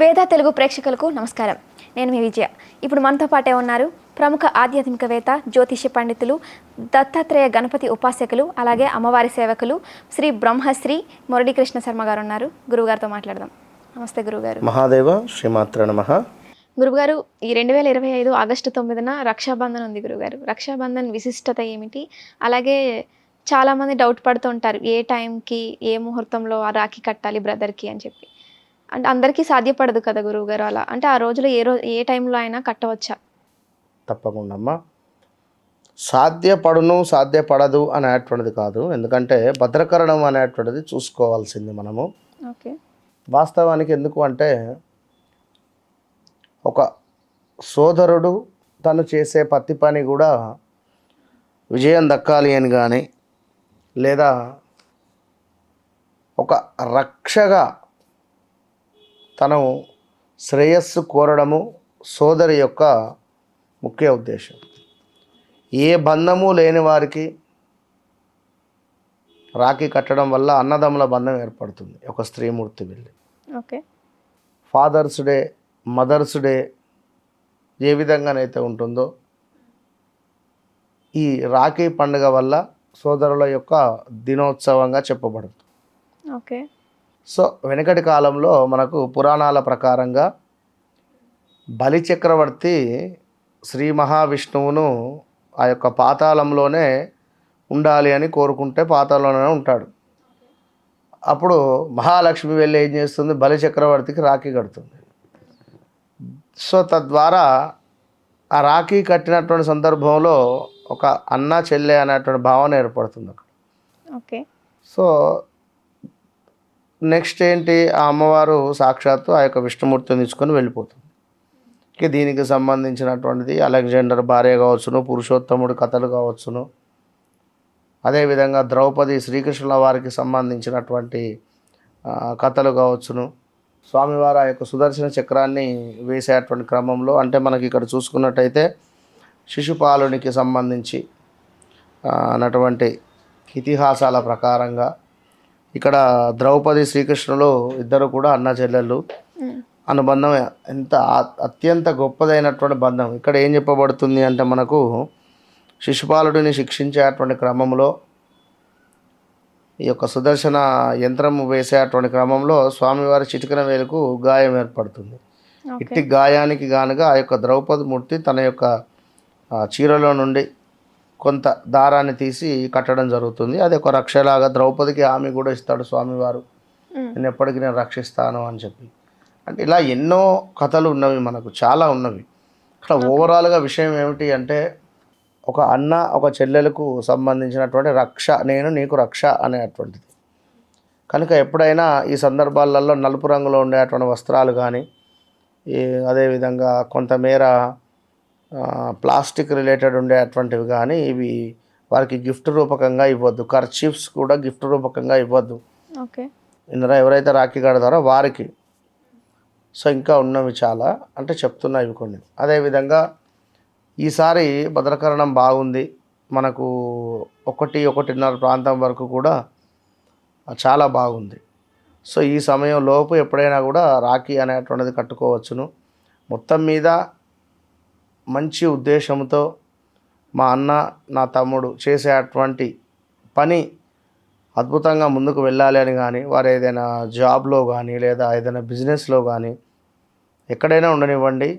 వేద తెలుగు ప్రేక్షకులకు నమస్కారం. నేను మీ విజయ. ఇప్పుడు మనతో పాటే ఉన్నారు ప్రముఖ ఆధ్యాత్మికవేత్త జ్యోతిష్య పండితులు దత్తాత్రేయ గణపతి ఉపాసకులు అలాగే అమ్మవారి సేవకులు శ్రీ బ్రహ్మశ్రీ మురళీకృష్ణ శర్మ గారు ఉన్నారు. గురువుగారితో మాట్లాడదాం. నమస్తే గురువుగారు. మహాదేవ శ్రీమాత్ర నమ. గురువుగారు ఈ రెండు వేల ఇరవై ఐదు ఆగస్టు తొమ్మిదిన రక్షాబంధన్ ఉంది గురువుగారు. రక్షాబంధన్ విశిష్టత ఏమిటి? అలాగే చాలామంది డౌట్ పడుతూ ఉంటారు ఏ టైంకి ఏ ముహూర్తంలో ఆ రాఖీ కట్టాలి బ్రదర్కి అని చెప్పి. అంటే అందరికీ సాధ్యపడదు కదా గురువుగారు అలా. అంటే ఆ రోజులో ఏ రోజు ఏ టైంలో అయినా కట్టవచ్చా? తప్పకుండా అమ్మా. సాధ్యపడును సాధ్యపడదు అనేటువంటిది కాదు. ఎందుకంటే భద్రకరణం అనేటువంటిది చూసుకోవాల్సింది మనము. ఓకే. వాస్తవానికి ఎందుకు అంటే ఒక సోదరుడు తను చేసే పత్తి పని కూడా విజయం దక్కాలి అని కానీ లేదా ఒక రక్షగా తను శ్రేయస్సు కోరడము సోదరి యొక్క ముఖ్య ఉద్దేశం. ఏ బంధము లేని వారికి రాఖీ కట్టడం వల్ల అన్నదమ్ముల బంధం ఏర్పడుతుంది. ఒక స్త్రీమూర్తి వెళ్ళి. Okay. Father's Day Mother's Day ఏ విధంగానైతే ఉంటుందో ఈ రాఖీ పండుగ వల్ల సోదరుల యొక్క దినోత్సవంగా చెప్పబడుతుంది. ఓకే. సో వెనకటి కాలంలో మనకు పురాణాల ప్రకారంగా బలి చక్రవర్తి శ్రీ మహావిష్ణువును ఆ యొక్క పాతాళంలోనే ఉండాలి అని కోరుకుంటే పాతాళంలోనే ఉంటాడు. అప్పుడు మహాలక్ష్మి వెళ్ళి ఏం చేస్తుంది? బలి చక్రవర్తికి రాఖీ కడుతుంది. సో తద్వారా ఆ రాఖీ కట్టినటువంటి సందర్భంలో ఒక అన్న చెల్లె అనేటువంటి భావన ఏర్పడుతుంది అక్కడ. ఓకే. సో నెక్స్ట్ ఏంటి? ఆ అమ్మవారు సాక్షాత్తు ఆ యొక్క విష్ణుమూర్తిని తీసుకొని వెళ్ళిపోతుంది. ఇక దీనికి సంబంధించినటువంటిది అలెగ్జాండర్ భార్య కావచ్చును పురుషోత్తముడు కథలు కావచ్చును. అదేవిధంగా ద్రౌపది శ్రీకృష్ణుల వారికి సంబంధించినటువంటి కథలు కావచ్చును. స్వామివారు ఆ యొక్క సుదర్శన చక్రాన్ని వేసేటువంటి క్రమంలో అంటే మనకి ఇక్కడ చూసుకున్నట్టయితే శిశుపాలునికి సంబంధించి అన్నటువంటి ఇతిహాసాల ప్రకారంగా ఇక్కడ ద్రౌపది శ్రీకృష్ణులు ఇద్దరు కూడా అన్న చెల్లెళ్ళు అనుబంధం ఎంత అత్యంత గొప్పదైనటువంటి బంధం. ఇక్కడ ఏం చెప్పబడుతుంది అంటే మనకు శిశుపాలుడిని శిక్షించేటువంటి క్రమంలో ఈ యొక్క సుదర్శన యంత్రం వేసేటువంటి క్రమంలో స్వామివారి చిటికన వేలుకు గాయం ఏర్పడుతుంది. ఇట్టి గాయానికి గానుగా ఆ యొక్క ద్రౌపది మూర్తి తన యొక్క చీరలో నుండి కొంత దారాన్ని తీసి కట్టడం జరుగుతుంది. అది ఒక రక్షలాగా ద్రౌపదికి హామీ కూడా ఇస్తాడు స్వామివారు. నేను ఎప్పటికీ నేను రక్షిస్తాను అని చెప్పి. అంటే ఇలా ఎన్నో కథలు ఉన్నవి మనకు చాలా ఉన్నవి. ఇక్కడ ఓవరాల్గా విషయం ఏమిటి అంటే ఒక అన్న ఒక చెల్లెలకు సంబంధించినటువంటి రక్ష నేను నీకు రక్ష అనేటువంటిది. కనుక ఎప్పుడైనా ఈ సందర్భాలలో నలుపు రంగులో ఉండేటువంటి వస్త్రాలు కానీ ఈ అదేవిధంగా కొంతమేర ప్లాస్టిక్ రిలేటెడ్ ఉండేటువంటివి కానీ ఇవి వారికి గిఫ్ట్ రూపకంగా ఇవ్వద్దు. కర్చీఫ్స్ కూడా గిఫ్ట్ రూపకంగా ఇవ్వద్దు. ఓకే. ఇందులో ఎవరైతే రాఖీ కడతారో వారికి. సో ఇంకా ఉన్నవి చాలా. అంటే చెప్తున్నా ఇవి కొన్ని. అదేవిధంగా ఈసారి భద్రకరణం బాగుంది. మనకు ఒకటి ఒకటిన్నర ప్రాంతం వరకు కూడా చాలా బాగుంది. సో ఈ సమయం లోపు ఎప్పుడైనా కూడా రాఖీ అనేటువంటిది కట్టుకోవచ్చును. మొత్తం మీద మంచి ఉద్దేశంతో మా అన్న నా తమ్ముడు చేసేటువంటి పని అద్భుతంగా ముందుకు వెళ్ళాలి అని కానీ వారు ఏదైనా జాబ్లో కానీ లేదా ఏదైనా బిజినెస్లో కానీ ఎక్కడైనా ఉండనివ్వండి.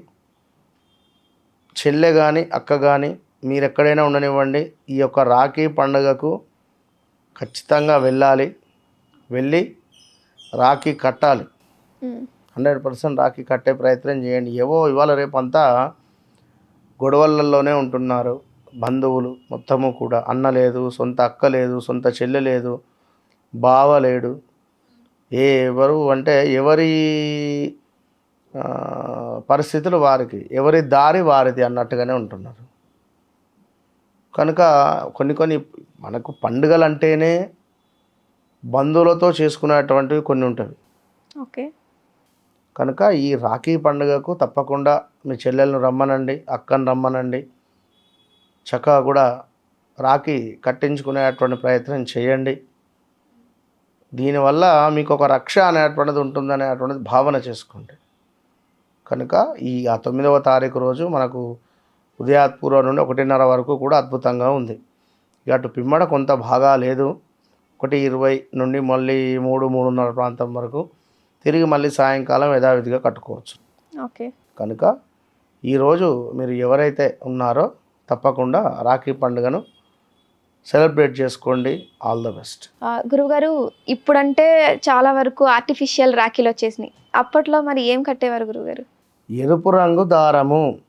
చెల్లె కానీ అక్క కానీ మీరు ఎక్కడైనా ఉండనివ్వండి. ఈ యొక్క రాఖీ పండుగకు ఖచ్చితంగా వెళ్ళాలి. వెళ్ళి రాఖీ కట్టాలి. హండ్రెడ్ పర్సెంట్ రాఖీ కట్టే ప్రయత్నం చేయండి. ఏవో ఇవాళ రేపంతా గొడవలలోనే ఉంటున్నారు. బంధువులు మొత్తము కూడా. అన్న లేదు సొంత అక్క లేదు సొంత చెల్లె లేదు బావ లేడు. ఏ ఎవరు అంటే ఎవరి పరిస్థితులు వారికి ఎవరి దారి వారిది అన్నట్టుగానే ఉంటున్నారు. కనుక కొన్ని కొన్ని మనకు పండుగలు అంటేనే బంధువులతో చేసుకునేటువంటివి కొన్ని ఉంటాయి. ఓకే. కనుక ఈ రాఖీ పండుగకు తప్పకుండా మీ చెల్లెలను రమ్మనండి అక్కను రమ్మనండి. చక్కగా కూడా రాఖీ కట్టించుకునేటువంటి ప్రయత్నం చేయండి. దీనివల్ల మీకు ఒక రక్ష అనేటువంటిది ఉంటుందనేటువంటిది భావన చేసుకోండి. కనుక ఈ ఆ తొమ్మిదవ తారీఖు రోజు మనకు ఉదయాత్పూర్వం నుండి ఒకటిన్నర వరకు కూడా అద్భుతంగా ఉంది. అటు పిమ్మడ కొంత బాగా లేదు. ఒకటి ఇరవై నుండి మళ్ళీ మూడు మూడున్నర ప్రాంతం వరకు తిరిగి మళ్ళీ సాయంకాలం యథావిధిగా కట్టుకోవచ్చు. ఓకే. కనుక ఈరోజు మీరు ఎవరైతే ఉన్నారో తప్పకుండా రాఖీ పండుగను సెలబ్రేట్ చేసుకోండి. ఆల్ ద బెస్ట్ గురువుగారు ఇప్పుడంటే చాలా వరకు ఆర్టిఫిషియల్ రాఖీలు వచ్చేసినాయి. అప్పట్లో మరి ఏం కట్టేవారు గురువుగారు? ఎరుపు రంగు దారము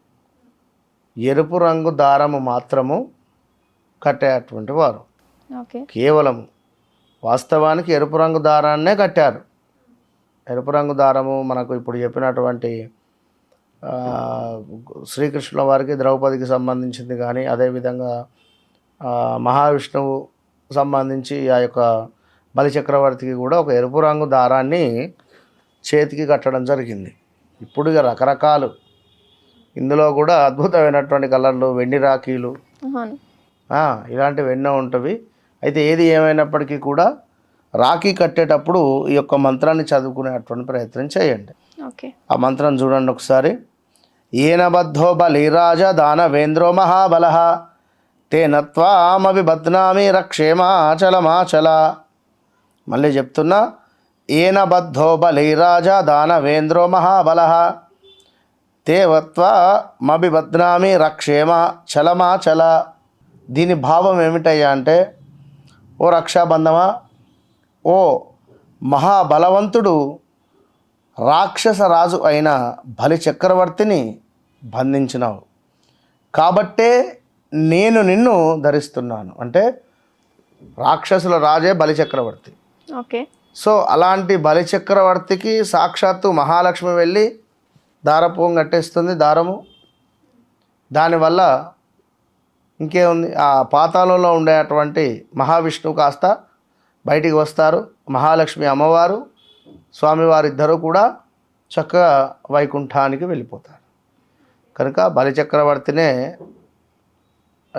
ఎరుపు రంగు దారము మాత్రము కట్టేటువంటి వారు. ఓకే. కేవలం వాస్తవానికి ఎరుపు రంగు దారాన్నే కట్టారు. ఎరుపు రంగు దారము మనకు ఇప్పుడు చెప్పినటువంటి శ్రీకృష్ణుల వారికి ద్రౌపదికి సంబంధించింది కానీ అదేవిధంగా మహావిష్ణువు సంబంధించి ఆ యొక్క బలిచక్రవర్తికి కూడా ఒక ఎరుపు రంగు దారాన్ని చేతికి కట్టడం జరిగింది. ఇప్పుడు రకరకాలు. ఇందులో కూడా అద్భుతమైనటువంటి కలర్లు వెండి రాఖీలు. ఇలాంటివి ఎన్నో ఉంటవి. అయితే ఏది ఏమైనప్పటికీ కూడా రాఖీ కట్టేటప్పుడు ఈ యొక్క మంత్రాన్ని చదువుకునేటువంటి ప్రయత్నం చేయండి. ఓకే. ఆ మంత్రం చూడండి ఒకసారి. ఏనబద్ధో బలిరాజ దానవేంద్రో మహాబల తేనత్వామవి బద్నామి రక్షేమాచలమాచల మళ్ళీ చెప్తున్నా ఏనబద్ధో బలిరాజ దానవేంద్రో మహాబల తేవత్వా మబి బద్నామి రక్షేమ చలమాచల దీని భావం ఏమిటయ్యా అంటే ఓ రక్షాబంధమా ఓ మహాబలవంతుడు రాక్షస రాజు అయిన బలి చక్రవర్తిని బంధించినావు. కాబట్టే నేను నిన్ను ధరిస్తున్నాను. అంటే రాక్షసుల రాజే బలి చక్రవర్తి. ఓకే. సో అలాంటి బలి చక్రవర్తికి సాక్షాత్తు మహాలక్ష్మి వెళ్ళి దారపోం కట్టేస్తుంది దారము. దానివల్ల ఇంకేముంది? ఆ పాతాళంలో ఉండేటువంటి మహావిష్ణువు కాస్త బయటికి వస్తారు. మహాలక్ష్మి అమ్మవారు స్వామివారు ఇద్దరు కూడా చక్కగా వైకుంఠానికి వెళ్ళిపోతారు. కనుక బలిచక్రవర్తినే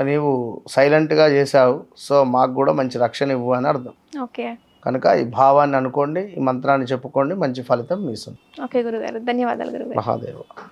నీవు సైలెంట్గా చేశావు. సో మాకు కూడా మంచి రక్షణ ఇవ్వు అని అర్థం. ఓకే. కనుక ఈ భావాన్ని అనుకోండి ఈ మంత్రాన్ని చెప్పుకోండి మంచి ఫలితం మీ ఓకే గురుగారు. ధన్యవాదాలు గురుగారు. మహాదేవ.